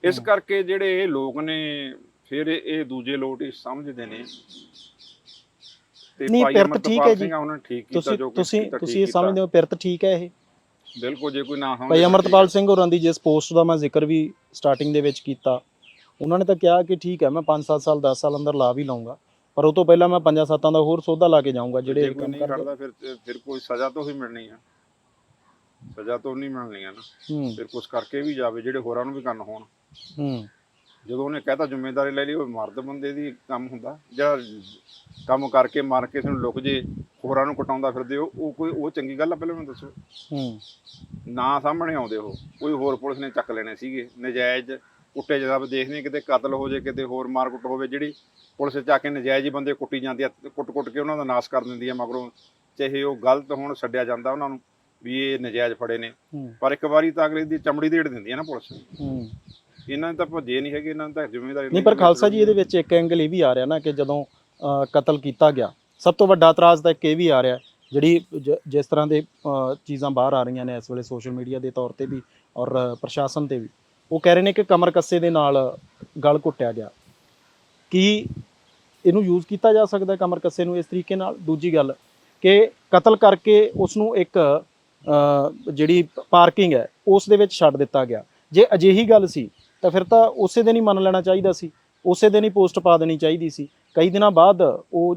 ਇਸ ਕਰਕੇ ਜਿਹੜੇ ਇਹ ਲੋਕ ਨੇ ਫਿਰ ਇਹ ਦੂਜੇ ਲੋਕ ਹੀ ਸਮਝਦੇ ਨੇ। ਤੇ ਨਹੀਂ, ਪਿਰਤ ਠੀਕ ਹੈ ਜੀ। ਉਹਨਾਂ ਨੇ ਠੀਕ ਕੀਤਾ ਤੁਸੀਂ ਜੋ ਤੁਸੀਂ ਇਹ ਸਮਝਦੇ ਹੋ ਪਿਰਤ ਠੀਕ ਹੈ ਇਹ। ਬਿਲਕੁਲ ਜੇ ਕੋਈ ਨਾ ਸਮਝੇ ਭਾਈ ਅਮਰਤਪਾਲ ਸਿੰਘ ਹੋਰਾਂ ਦੀ ਜਿਸ ਪੋਸਟ ਦਾ ਮੈਂ ਜ਼ਿਕਰ ਵੀ ਸਟਾਰਟਿੰਗ ਦੇ ਵਿੱਚ ਕੀਤਾ ਉਹਨਾਂ ਨੇ ਤਾਂ ਕਿਹਾ ਕਿ ਠੀਕ ਹੈ ਮੈਂ 5-7 ਸਾਲ 10 ਸਾਲ ਅੰਦਰ ਲਾ ਵੀ ਲਵਾਂਗਾ ਪਰ ਉਹ ਤੋਂ ਪਹਿਲਾਂ ਮੈਂ 5-7 ਦਾ ਹੋਰ ਸੌਦਾ ਲਾ ਕੇ ਜਾਊਂਗਾ ਜੇ ਜਿਹੜੇ ਕੋਈ ਕੰਮ ਨਹੀਂ ਕਰਦੇ। ਕਰਦਾ ਫਿਰ ਫਿਰ ਕੋਈ ਸਜ਼ਾ ਤੋਂ ਹੀ ਮਿਲਣੀ ਆ। ਸਜ਼ਾ ਤੋਂ ਨਹੀਂ ਮਿਲਣੀ ਆ ਨਾ। ਹੂੰ। ਫਿਰ ਕੁਝ ਕਰਕੇ ਵੀ ਜਾਵੇ ਜਿਹੜੇ ਹੋਰਾਂ ਨੂੰ ਵੀ ਕੰਨ ਹੋਣ। ਹੂੰ। ਜਦੋਂ ਉਹਨੇ ਕਹਿਤਾ ਜ਼ਿੰਮੇਵਾਰੀ ਲੈ ਲਈ ਉਹ ਮਰਦ ਬੰਦੇ ਦੀ ਕੰਮ ਹੁੰਦਾ। ਜਿਹੜਾ ਕੰਮ ਕਰਕੇ ਮਾਰ ਕੇ ਕਿਸੇ ਨੂੰ ਲੁਕ ਜੇ ਹੋਰਾਂ ਨੂੰ ਕਟਾਉਂਦਾ ਫਿਰਦੇ ਉਹ ਉਹ ਕੋਈ ਉਹ ਚੰਗੀ ਗੱਲ ਆ ਪਹਿਲਾਂ ਮੈਨੂੰ ਦੱਸੋ। ਹੂੰ। ਨਾ ਸਾਹਮਣੇ ਆਉਂਦੇ ਉਹ। ਕੋਈ ਹੋਰ ਪੁਲਿਸ ਨੇ ਚੱਕ ਲੈਣੇ ਸੀਗੇ ਨਜਾਇਜ਼ ਕੁੱਟੇ ਜਦ ਦੇਖਦੇ ਕਿਤੇ ਕਤਲ ਹੋ ਜੇ ਕਿਤੇ ਹੋਰ ਮਾਰ ਕੁੱਟ ਹੋਵੇ ਜਿਹੜੀ ਪੁਲਿਸ ਚੱਕ ਕੇ ਨਜਾਇਜ਼ ਹੀ ਬੰਦੇ ਕੁੱਟੀ ਜਾਂਦੀ ਆ ਕੁੱਟ-ਕੁੱਟ ਕੇ ਉਹਨਾਂ ਦਾ ਨਾਸ਼ ਕਰ ਦਿੰਦੀ ਆ ਮਗਰੋਂ ਚਾਹੇ ਉਹ ਗਲਤ ਹੋਣ ਛੱਡਿਆ ਜਾਂਦਾ ਉਹਨਾਂ ਨੂੰ ਵੀ ਇਹ ਨਜਾਇਜ਼ ਫੜੇ ਨੇ। ਹੂੰ। ਪਰ ਇੱਕ ਵਾਰੀ ਤਾਂ ਅਗਲੇ ਦੀ ਚਮੜੀ ਦੇੜ ਦਿੰਦੀ ਆ ਨਾ ਪੁਲਿਸ। ਹੂੰ। ਇਹਨਾਂ ਨੇ ਤਾਂ ਭੱਜੇ ਨਹੀਂ ਹੈਗੇ ਇਹਨਾਂ ਨੂੰ ਤਾਂ ਜ਼ਿੰਮੇਵਾਰੀ ਨਹੀਂ ਪਰ ਖਾਲਸਾ ਜੀ ਇਹਦੇ ਵਿੱਚ ਇੱਕ ਐਂਗਲ ਇਹ ਵੀ ਆ ਰਿਹਾ ਨਾ ਕਿ ਜਦੋਂ ਕਤਲ ਕੀਤਾ ਗਿਆ ਸਭ ਤੋਂ ਵੱਡਾ ਇਤਰਾਜ਼ ਤਾਂ ਇੱਕ ਇਹ ਵੀ ਆ ਰਿਹਾ ਜਿਹੜੀ ਜਿਸ ਤਰ੍ਹਾਂ ਦੇ ਚੀਜ਼ਾਂ ਬਾਹਰ ਆ ਰਹੀਆਂ ਨੇ ਇਸ ਵੇਲੇ ਸੋਸ਼ਲ ਮੀਡੀਆ ਦੇ ਤੌਰ ਤੇ ਵੀ ਔਰ ਪ੍ਰਸ਼ਾਸਨ ਤੇ ਵੀ। ਉਹ ਕਹਿ ਰਹੇ ਨੇ ਕਿ ਕਮਰ ਕੱਸੇ ਦੇ ਨਾਲ ਗਲ ਘੁੱਟਿਆ ਗਿਆ। ਕੀ ਇਹਨੂੰ ਯੂਜ਼ ਕੀਤਾ ਜਾ ਸਕਦਾ ਹੈ ਕਮਰ ਕੱਸੇ ਨੂੰ ਇਸ ਤਰੀਕੇ ਨਾਲ? ਦੂਜੀ ਗੱਲ ਕਿ ਕਤਲ ਕਰਕੇ ਉਸ ਨੂੰ ਇੱਕ ਜਿਹੜੀ ਪਾਰਕਿੰਗ ਹੈ, ਉਸ ਦੇ ਵਿੱਚ ਛੱਡ ਦਿੱਤਾ ਗਿਆ। ਜੇ ਅਜਿਹੀ ਗੱਲ ਸੀ, ਤਾਂ ਫਿਰ ਤਾਂ ਉਸੇ ਦਿਨ ਹੀ ਮੰਨ ਲੈਣਾ ਚਾਹੀਦਾ ਸੀ। ਉਸੇ ਦਿਨ ਹੀ ਪੋਸਟ ਪਾ ਦੇਣੀ ਚਾਹੀਦੀ ਸੀ। ਕਈ ਦਿਨਾਂ ਬਾਅਦ ਉਹ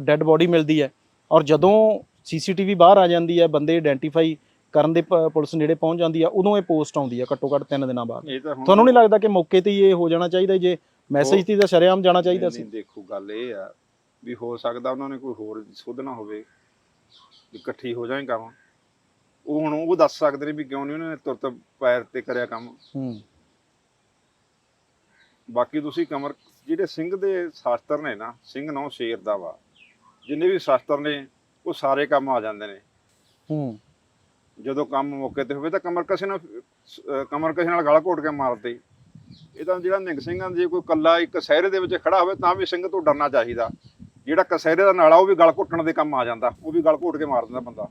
ਡੈੱਡ ਬੋਡੀ ਮਿਲਦੀ ਹੈ ਔਰ ਜਦੋਂ ਸੀਸੀਟੀਵੀ ਬਾਹਰ ਆ ਜਾਂਦੀ ਹੈ, ਬੰਦੇ ਆਇਡੈਂਟੀਫਾਈ ਕਰਨ ਦੇ ਪ- ਪੁਲਿਸ ਨੇੜੇ ਪਹੁੰਚ ਜਾਂਦੀ ਆ ਉਦੋਂ ਇਹ ਪੋਸਟ ਆਉਂਦੀ ਆ ਘੱਟੋ ਘੱਟ 3 ਦਿਨਾਂ ਬਾਅਦ। ਇਹ ਤਾਂ ਹੁਣ ਤੁਹਾਨੂੰ ਨਹੀਂ ਲੱਗਦਾ ਕਿ ਮੌਕੇ ਤੇ ਹੀ ਇਹ ਹੋ ਜਾਣਾ ਚਾਹੀਦਾ ਜੇ ਮੈਸੇਜ ਤੇ ਤਾਂ ਸ਼ਰੇਆਮ ਜਾਣਾ ਚਾਹੀਦਾ ਸੀ? ਨਹੀਂ, ਦੇਖੋ ਗੱਲ ਇਹ ਆ ਵੀ ਹੋ ਸਕਦਾ ਉਹਨਾਂ ਨੇ ਕੋਈ ਹੋਰ ਸੋਧਣਾ ਹੋਵੇ ਵੀ ਇਕੱਠੀ ਹੋ ਜਾਏ ਕੰਮ। ਉਹ ਹੁਣ ਉਹ ਦੱਸ ਸਕਦੇ ਨੇ ਵੀ ਕਿਉਂ ਨਹੀਂ ਉਹਨਾਂ ਨੇ ਤੁਰਤ ਪੈਰ ਤੇ ਕਰਿਆ ਕੰਮ। ਹੂੰ। ਬਾਕੀ ਤੁਸੀਂ ਕਮਰ ਜਿਹੜੇ ਸਿੰਘ ਦੇ ਸ਼ਾਸਤਰ ਨੇ ਨਾ ਸਿੰਘ ਨੌ ਸ਼ੇਰ ਦਾ ਵਾ ਜਿੰਨੇ ਵੀ ਸ਼ਾਸਤਰ ਨੇ ਉਹ ਸਾਰੇ ਕੰਮ ਆ ਜਾਂਦੇ ਨੇ। ਹੂੰ। ਜਦੋਂ ਕੰਮ ਮੌਕੇ ਤੇ ਹੋਵੇ ਤਾਂ ਕਮਰ ਕਸੇ ਨਾਲ ਅਹ ਕਮਰ ਕਸੇ ਨਾਲ ਗਲ ਘੋਟ ਕੇ ਮਾਰਦੇ। ਇਹ ਤਾਂ ਜਿਹੜਾ ਨਿੰਗ ਸਿੰਘਾਂ ਜੇ ਕੋਈ ਕੱਲਾ ਇੱਕ ਸਹਿਰੇ ਦੇ ਵਿੱਚ ਖੜਾ ਹੋਵੇ ਤਾਂ ਵੀ ਸਿੰਘ ਤੋਂ ਡਰਨਾ ਚਾਹੀਦਾ। ਜਿਹੜਾ ਕਸਹਿਰੇ ਦਾ ਨਾਲਾ ਉਹ ਵੀ ਗਲ ਘੁੱਟਣ ਦੇ ਕੰਮ ਆ ਜਾਂਦਾ। ਉਹ ਵੀ ਗਲ ਘੋਟ ਕੇ ਮਾਰ ਦਿੰਦਾ ਬੰਦਾ।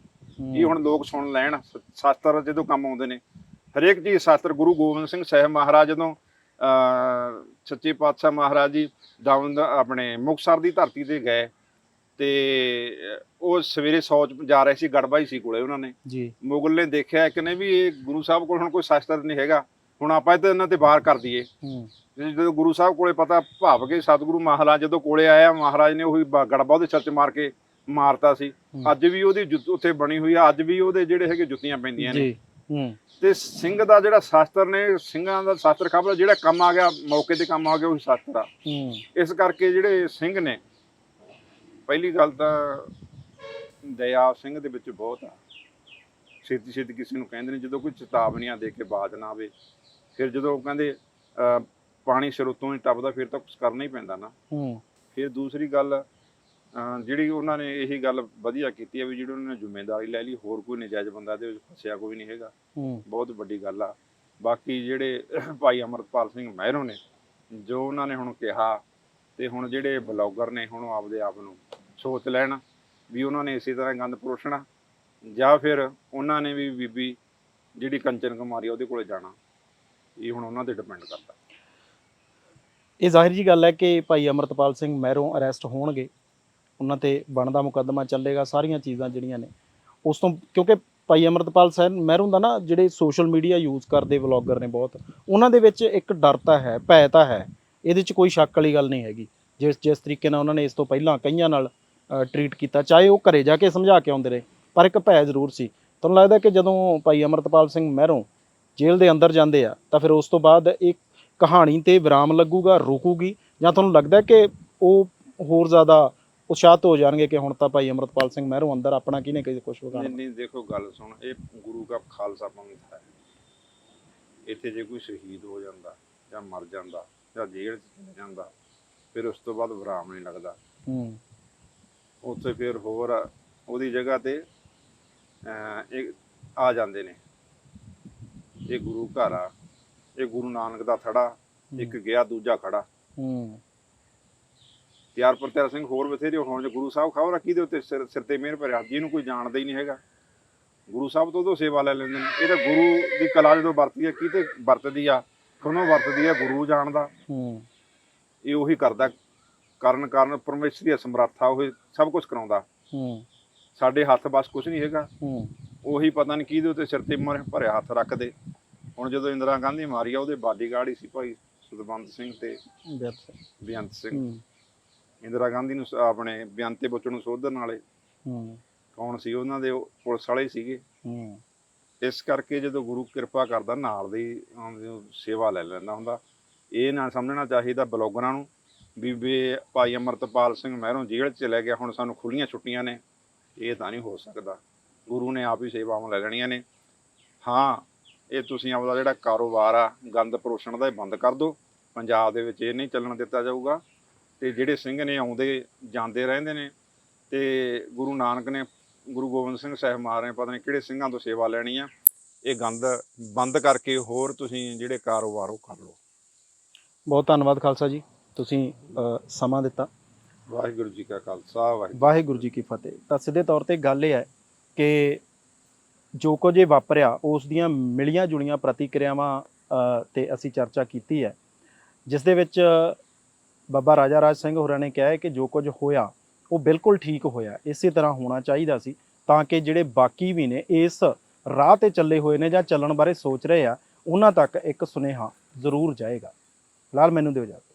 ਇਹ ਹੁਣ ਲੋਕ ਸੁਣ ਲੈਣ ਸ- ਸ਼ਾਸਤਰ ਜਦੋਂ ਕੰਮ ਆਉਂਦੇ ਨੇ। ਹਰੇਕ ਚੀਜ਼ ਸ਼ਾਸਤਰ ਗੁਰੂ ਗੋਬਿੰਦ ਸਿੰਘ ਸਾਹਿਬ ਮਹਾਰਾਜ ਜਦੋਂ ਅਹ ਸੱਚੇ ਪਾਤਸ਼ਾਹ ਮਹਾਰਾਜ ਜੀ ਦਾਵੰਦ ਆਪਣੇ ਮੁਕਤਸਰ ਦੀ ਧਰਤੀ ਤੇ ਗਏ ਤੇ ਉਹ ਸਵੇਰੇ ਸੌਚ ਜਾ ਰਹੇ ਸੀ ਗੜਬਾਈ ਸੀ ਕੋਲੇ ਉਹਨਾਂ ਨੇ। ਜੀ। ਮੁਗਲ ਨੇ ਦੇਖਿਆ ਇੱਕ ਨੇ ਵੀ ਇਹ ਗੁਰੂ ਸਾਹਿਬ ਕੋਲ ਹੁਣ ਕੋਈ ਸ਼ਾਸਤਰ ਨਹੀਂ ਹੈਗਾ। ਹੁਣ ਆਪਾਂ ਇਹ ਤਾਂ ਇਹਨਾਂ ਤੇ ਵਾਰ ਕਰ ਦਈਏ। ਜਦੋਂ ਗੁਰੂ ਸਾਹਿਬ ਕੋਲੇ ਪਤਾ ਭਾਵ ਕੇ ਸਤਿਗੁਰੂ ਮਹਾਰਾਜ ਜਦੋਂ ਕੋਲੇ ਆਇਆ ਮਹਾਰਾਜ ਨੇ ਉਹੀ ਗੜਬਾ ਉਹਦੇ ਸਿਰ 'ਚ ਮਾਰ ਕੇ ਮਾਰਤਾ ਸੀ। ਅੱਜ ਵੀ ਉਹਦੀ ਜੁੱਤ ਉੱਥੇ ਬਣੀ ਹੋਈ ਆ ਅੱਜ ਵੀ ਉਹਦੇ ਜਿਹੜੇ ਹੈਗੇ ਜੁੱਤੀਆਂ ਪੈਂਦੀਆਂ ਨੇ। ਜੀ ਹੂੰ। ਤੇ ਸਿੰਘ ਦਾ ਜਿਹੜਾ ਸ਼ਾਸਤਰ ਨੇ ਸਿੰਘਾਂ ਦਾ ਸ਼ਾਸਤਰ ਖਬਰ ਜਿਹੜਾ ਕੰਮ ਆ ਗਿਆ ਮੌਕੇ ਤੇ ਕੰਮ ਆ ਗਿਆ ਉਹ ਸ਼ਾਸਤਰ ਆ। ਹੂੰ। ਇਸ ਕਰਕੇ ਜਿਹੜੇ ਸਿੰਘ ਨੇ ਪਹਿਲੀ ਗੱਲ ਤਾਂ ਦਇਆ ਸਿੰਘ ਦੇ ਵਿੱਚ ਬਹੁਤ ਆ। ਛੇਤੀ ਛੇਤੀ ਕਿਸੇ ਨੂੰ ਕਹਿੰਦੇ ਨੇ ਜਦੋਂ ਕੋਈ ਚੇਤਾਵਨੀਆਂ ਦੇ ਕੇ ਬਾਜ ਨਾ ਆਵੇ ਫਿਰ ਜਦੋਂ ਉਹ ਕਹਿੰਦੇ ਪਾਣੀ ਸਿਰ ਉੱਤੋਂ ਹੀ ਟੱਪਦਾ ਫਿਰ ਤਾਂ ਕੁਝ ਕਰਨਾ ਹੀ ਪੈਂਦਾ ਨਾ। ਹੂੰ। ਫਿਰ ਦੂਸਰੀ ਗੱਲ ਜਿਹੜੀ ਉਹਨਾਂ ਨੇ ਇਹੀ ਗੱਲ ਵਧੀਆ ਕੀਤੀ ਹੈ ਵੀ ਜਿਹੜੀ ਉਹਨਾਂ ਨੇ ਜ਼ਿੰਮੇਵਾਰੀ ਲੈ ਲਈ ਹੋਰ ਕੋਈ ਨਜਾਇਜ਼ ਬੰਦਾ ਦੇ ਵਿੱਚ ਫਸਿਆ ਕੋਈ ਨਹੀਂ ਹੈਗਾ। ਬਹੁਤ ਵੱਡੀ ਗੱਲ ਆ। ਬਾਕੀ ਜਿਹੜੇ ਭਾਈ ਅਮਰਪਾਲ ਸਿੰਘ ਮਹਿਰੋਂ ਨੇ ਜੋ ਉਹਨਾਂ ਨੇ ਹੁਣ ਕਿਹਾ ਤੇ ਹੁਣ ਜਿਹੜੇ ਬਲੌਗਰ ਨੇ ਹੁਣ ਆਪਦੇ ਆਪ ਨੂੰ ਸੋਚ ਲੈਣ ਵੀ ਉਹਨਾਂ ਨੇ ਇਸੇ ਤਰ੍ਹਾਂ ਗੰਦ ਪਰੋਸਣਾ ਜਾਂ ਫਿਰ ਉਹਨਾਂ ਨੇ ਵੀ ਬੀਬੀ ਜਿਹੜੀ ਕੰਚਨ ਕੁਮਾਰੀ ਆ, ਉਹਦੇ ਕੋਲੇ ਜਾਣਾ। ਇਹ ਹੁਣ ਉਹਨਾਂ ਤੇ ਡਿਪੈਂਡ ਕਰਦਾ। ਇਹ ਜ਼ਾਹਿਰ ਜੀ ਗੱਲ ਹੈ ਕਿ ਭਾਈ ਅਮਰਤਪਾਲ ਸਿੰਘ ਮਹਿਰੋਂ ਅਰੈਸਟ ਹੋਣਗੇ। ਉਹਨਾਂ ਤੇ ਬਣਦਾ ਮੁਕੱਦਮਾ ਚੱਲੇਗਾ ਸਾਰੀਆਂ ਚੀਜ਼ਾਂ ਜਿਹੜੀਆਂ ਨੇ। ਉਸ ਤੋਂ ਕਿਉਂਕਿ ਭਾਈ ਅਮਰਤਪਾਲ ਸਿੰਘ ਮਹਿਰੋਂ ਦਾ ਨਾ ਜਿਹੜੇ ਸੋਸ਼ਲ ਮੀਡੀਆ ਯੂਜ਼ ਕਰਦੇ ਵਲੌਗਰ ਨੇ ਬਹੁਤ ਉਹਨਾਂ ਦੇ ਵਿੱਚ ਇੱਕ ਡਰ ਤਾਂ ਹੈ ਭੈ ਤਾਂ ਹੈ। ਇਹਦੇ 'ਚ ਕੋਈ ਸ਼ੱਕ ਵਾਲੀ ਗੱਲ ਨਹੀਂ ਹੈਗੀ। ਜਿਸ ਜਿਸ ਤਰੀਕੇ ਨਾਲ ਉਹਨਾਂ ਨੇ ਇਸ ਤੋਂ ਪਹਿਲਾਂ ਕਈਆਂ ਨਾਲ ਟਰੀਟ ਕੀਤਾ। ਚਾਹੇ ਉਹ ਘਰੇ ਜਾ ਕੇ ਸਮਝਾ ਕੇ ਆਉਂਦੇ ਰਹੇ ਪਰ ਇੱਕ ਭੈ ਜ਼ਰੂਰ ਸੀ। ਤੁਹਾਨੂੰ ਲੱਗਦਾ ਕਿ ਜਦੋਂ ਭਾਈ ਅਮਰਤਪਾਲ ਸਿੰਘ ਮਹਿਰੋਂ ਜੇਲ੍ਹ ਦੇ ਅੰਦਰ ਜਾਂਦੇ ਆ ਤਾਂ ਫਿਰ ਉਸ ਤੋਂ ਬਾਅਦ ਇਹ ਕਹਾਣੀ ਤੇ ਵਿਰਾਮ ਲੱਗੂਗਾ ਰੁਕੂਗੀ? ਜਾਂ ਤੁਹਾਨੂੰ ਲੱਗਦਾ ਕਿ ਉਹ ਹੋਰ ਜ਼ਿਆਦਾ ਉਤਸ਼ਾਹਤ ਹੋ ਜਾਣਗੇ ਕਿ ਹੁਣ ਤਾਂ ਭਾਈ ਅਮਰਤਪਾਲ ਸਿੰਘ ਮਹਿਰੋਂ ਅੰਦਰ ਆਪਣਾ ਕਿਹਨੇ ਕਿਸੇ ਕੁਝ ਨਹੀਂ ਵਿਗਾੜਨਾ? ਨਹੀਂ ਦੇਖੋ ਗੱਲ ਸੁਣ ਇਹ ਗੁਰੂ ਦਾ ਖਾਲਸਾ ਪੰਥ ਹੈ। ਇੱਥੇ ਜੇ ਕੋਈ ਸ਼ਹੀਦ ਹੋ ਜਾਂਦਾ ਜਾਂ ਮਰ ਜਾਂਦਾ ਜਾਂ ਜੇਲ੍ਹ 'ਚ ਜਾਂਦਾ ਫਿਰ ਉਸ ਤੋਂ ਬਾਅਦ ਵਿਰਾਮ ਨਹੀਂ ਲੱਗਦਾ। ਹੂੰ। ਉੱਥੇ ਫਿਰ ਹੋਰ ਉਹਦੀ ਜਗ੍ਹਾ ਤੇ ਇਹ ਆ ਜਾਂਦੇ ਨੇ। ਇਹ ਗੁਰੂ ਘਰ ਆ ਇਹ ਗੁਰੂ ਨਾਨਕ ਦਾ ਥੜਾ ਇੱਕ ਗਿਆ ਦੂਜਾ ਖੜਾ। ਹੂੰ। ਤਿਆਰ ਪਰ ਤਿਆਰ ਸਿੰਘ ਹੋਰ ਬਥੇਰੇ ਹੋਣ ਜੇ ਗੁਰੂ ਸਾਹਿਬ ਖਬਰ ਕਿਹਦੇ ਉੱਤੇ ਸਿਰ ਸਿਰ ਤੇ ਮਿਹਰ ਭਰਿਆ ਜਿਹਨੂੰ ਕੋਈ ਜਾਣਦਾ ਹੀ ਨਹੀਂ ਹੈਗਾ। ਗੁਰੂ ਸਾਹਿਬ ਤੋਂ ਤੋਂ ਸੇਵਾ ਲੈ ਲੈਂਦੇ ਨੇ। ਇਹ ਤਾਂ ਗੁਰੂ ਦੀ ਕਲਾ ਜਦੋਂ ਵਰਤਦੀ ਹੈ ਕਿਤੇ ਵਰਤਦੀ ਆ ਕੋਨੋਂ ਵਰਤਦੀ ਆ ਗੁਰੂ ਜਾਣਦਾ। ਹੂੰ। ਇਹ ਉਹੀ ਕਰਦਾ। ਕਰਨ ਕਾਰਨ ਪਰਮੇਸ਼ਰ ਦੀ ਸਮਰੱਥਾ ਉਹ ਸਭ ਕੁਝ ਕਰਾਉਂਦਾ। ਹੂੰ। ਸਾਡੇ ਹੱਥ ਬਸ ਕੁਝ ਨਹੀਂ ਹੈਗਾ। ਹੂੰ। ਉਹੀ ਪਤਾ ਨਹੀਂ ਕਿਹਦੇ ਉੱਤੇ ਸਿਰ ਤੇ ਮਰ- ਭਰਿਆ ਹੱਥ ਰੱਖਦੇ ਹੁਣ ਜਦੋਂ ਇੰਦਰਾ ਗਾਂਧੀ ਮਾਰੀ ਆ ਉਹਦੇ ਬਾਡੀਗਾਰਡ ਹੀ ਸੀ ਭਾਈ ਸੁਖਵੰਤ ਸਿੰਘ ਤੇ ਬਿਆਸ ਬੇਅੰਤ ਸਿੰਘ। ਹੂੰ। ਇੰਦਰਾ ਗਾਂਧੀ ਨੂੰ ਆਪਣੇ ਬੇਅੰਤ ਤੇ ਬੱਚੋਂ ਨੂੰ ਸੋਧਣ ਵਾਲੇ ਹੂੰ। ਕੌਣ ਸੀ? ਉਹਨਾਂ ਦੇ ਪੁਲਿਸ ਵਾਲੇ ਸੀਗੇ। ਹੂੰ। ਇਸ ਕਰਕੇ ਜਦੋਂ ਗੁਰੂ ਕਿਰਪਾ ਕਰਦਾ ਨਾਲ ਦੀ ਸੇਵਾ ਲੈ ਲੈਂਦਾ ਹੁੰਦਾ। ਇਹ ਨਾ ਸਮਝਣਾ ਚਾਹੀਦਾ ਬਲੌਗਰਾਂ ਨੂੰ ਬੀਬੇ ਭਾਈ ਅਮਰਤਪਾਲ ਸਿੰਘ ਮਹਿਰੋਂ ਜੇਲ੍ਹ 'ਚ ਚਲੇ ਗਿਆ, ਹੁਣ ਸਾਨੂੰ ਖੁੱਲੀਆਂ ਛੁੱਟੀਆਂ ਨੇ। ਇਹ ਤਾਂ ਨਹੀਂ ਹੋ ਸਕਦਾ। ਗੁਰੂ ਨੇ ਆਪ ਹੀ ਸੇਵਾਵਾਂ ਲੈ ਲੈਣੀਆਂ ਨੇ। ਹਾਂ, ਇਹ ਤੁਸੀਂ ਆਪਦਾ ਜਿਹੜਾ ਕਾਰੋਬਾਰ ਆ, ਗੰਦ ਪਰੋਸ਼ਣ ਦਾ ਇਹ ਬੰਦ ਕਰ ਦਿਓ। ਪੰਜਾਬ ਦੇ ਵਿੱਚ ਇਹ ਨਹੀਂ ਚੱਲਣ ਦਿੱਤਾ ਜਾਊਗਾ। ਤੇ ਜਿਹੜੇ ਸਿੰਘ ਨੇ ਆਉਂਦੇ, ਜਾਂਦੇ ਰਹਿੰਦੇ ਨੇ, ਤੇ ਗੁਰੂ ਨਾਨਕ ਨੇ, ਗੁਰੂ ਗੋਬਿੰਦ ਸਿੰਘ ਸਾਹਿਬ ਮਹਾਰਾਜ ਪਤਾ ਨਹੀਂ ਕਿਹੜੇ ਸਿੰਘਾਂ ਤੋਂ ਸੇਵਾ ਲੈਣੀ ਆ। ਇਹ ਗੰਦ ਬੰਦ ਕਰਕੇ ਹੋਰ ਤੁਸੀਂ ਜਿਹੜੇ ਕਾਰੋਬਾਰ ਉਹ ਕਰ ਲਓ। ਬਹੁਤ ਧੰਨਵਾਦ ਖਾਲਸਾ ਜੀ। ਤੁਸੀਂ ਸਮਾਂ ਦਿੱਤਾ। ਵਾਹਿਗੁਰੂ ਜੀ ਕਾ ਖਾਲਸਾ ਵਾਹਿਗੁਰੂ ਜੀ ਕੀ ਫਤਿਹ। ਤਾਂ ਸਿੱਧੇ ਤੌਰ ਤੇ ਗੱਲ ਇਹ ਹੈ ਕਿ ਜੋ ਕੁਝ ਇਹ ਵਾਪਰਿਆ ਉਸ ਦੀਆਂ ਮਿਲੀਆਂ ਜੁਲੀਆਂ ਪ੍ਰਤੀਕਿਰਿਆਵਾਂ ਤੇ ਅਸੀਂ ਚਰਚਾ ਕੀਤੀ ਹੈ। ਜਿਸ ਦੇ ਵਿੱਚ ਬਾਬਾ ਰਾਜਾ ਰਾਜ ਸਿੰਘ ਹੋਰਾਂ ਨੇ ਕਿਹਾ ਹੈ ਕਿ ਜੋ ਕੁਝ ਹੋਇਆ ਉਹ ਬਿਲਕੁਲ ਠੀਕ ਹੋਇਆ। ਇਸੇ ਤਰ੍ਹਾਂ ਹੋਣਾ ਚਾਹੀਦਾ ਸੀ ਤਾਂ ਕਿ ਜਿਹੜੇ ਬਾਕੀ ਵੀ ਨੇ ਇਸ ਰਾਹ ਤੇ ਚੱਲੇ ਹੋਏ ਨੇ ਜਾਂ ਚੱਲਣ ਬਾਰੇ ਸੋਚ ਰਹੇ ਆ ਉਹਨਾਂ ਤੱਕ ਇੱਕ ਸੁਨੇਹਾ ਜ਼ਰੂਰ ਜਾਏਗਾ। ਫਿਲਹਾਲ ਮੈਨੂੰ ਦਿਓ ਇਜਾਜ਼ਤ।